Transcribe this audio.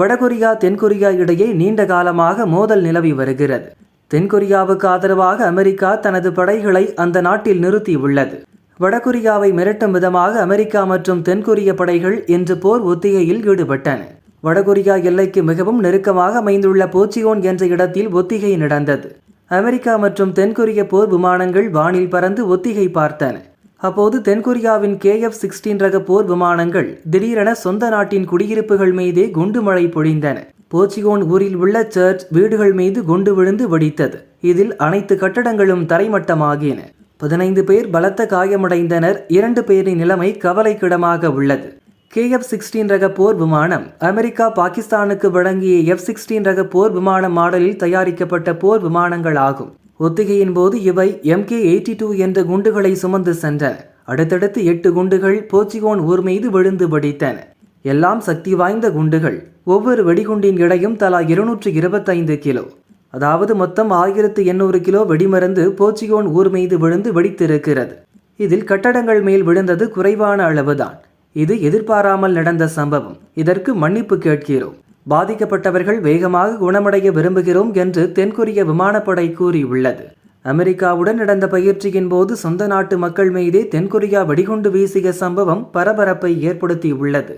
வடகொரியா தென்கொரியா இடையே நீண்ட காலமாக மோதல் நிலவி வருகிறது. தென்கொரியாவுக்கு ஆதரவாக அமெரிக்கா தனது படைகளை அந்த நாட்டில் நிறுத்தியுள்ளது. வடகொரியாவை மிரட்டும் விதமாக அமெரிக்கா மற்றும் தென்கொரிய படைகள் இன்று போர் ஒத்திகையில் ஈடுபட்டன. வடகொரியா எல்லைக்கு மிகவும் நெருக்கமாக அமைந்துள்ள போச்சியோன் என்ற இடத்தில் ஒத்திகை நடந்தது. அமெரிக்கா மற்றும் தென்கொரிய போர் விமானங்கள் வானில் பறந்து ஒத்திகை பார்த்தன. அப்போது தென்கொரியாவின் கேஎஃப் சிக்ஸ்டீன் ரக போர் விமானங்கள் திடீரென சொந்த நாட்டின் குடியிருப்புகள் மீதே குண்டு மழை பொழிந்தன. போச்சியோன் ஊரில் உள்ள சர்ச் வீடுகள் மீது குண்டு விழுந்து வெடித்தது. இதில் அனைத்து கட்டடங்களும் தரைமட்டமாகின. பதினைந்து பேர் பலத்த காயமடைந்தனர். இரண்டு பேரின் நிலைமை கவலைக்கிடமாக உள்ளது. கேஎஃப் சிக்ஸ்டீன் ரக போர் விமானம் அமெரிக்கா பாகிஸ்தானுக்கு வழங்கிய எஃப் சிக்ஸ்டீன் ரக போர் விமான மாடலில் தயாரிக்கப்பட்ட போர் விமானங்கள் ஆகும். ஒத்திகையின் போது இவை எம்கே எயிட்டி டூ என்ற குண்டுகளை சுமந்து சென்ற. அடுத்தடுத்து எட்டு குண்டுகள் போச்சிகோன் ஊர் மீது விழுந்து வெடித்தன. எல்லாம் சக்தி வாய்ந்த குண்டுகள். ஒவ்வொரு வெடிகுண்டின் எடையும் தலா இருநூற்று இருபத்தைந்து கிலோ. அதாவது மொத்தம் ஆயிரத்து எண்ணூறு கிலோ வெடிமருந்து போர்ச்சுகோன் ஊர் மீது விழுந்து வெடித்திருக்கிறது. இதில் கட்டடங்கள் மேல் விழுந்தது குறைவான அளவுதான். இது எதிர்பாராமல் நடந்த சம்பவம். இதற்கு மன்னிப்பு கேட்கிறோம். பாதிக்கப்பட்டவர்கள் வேகமாக குணமடைய விரும்புகிறோம் என்று தென்கொரிய விமானப்படை கூறியுள்ளது. அமெரிக்காவுடன் நடந்த பயிற்சியின் போது சொந்த நாட்டு மக்கள் மீதே தென்கொரியா வெடிகுண்டு வீசிய சம்பவம் பரபரப்பை ஏற்படுத்தியுள்ளது.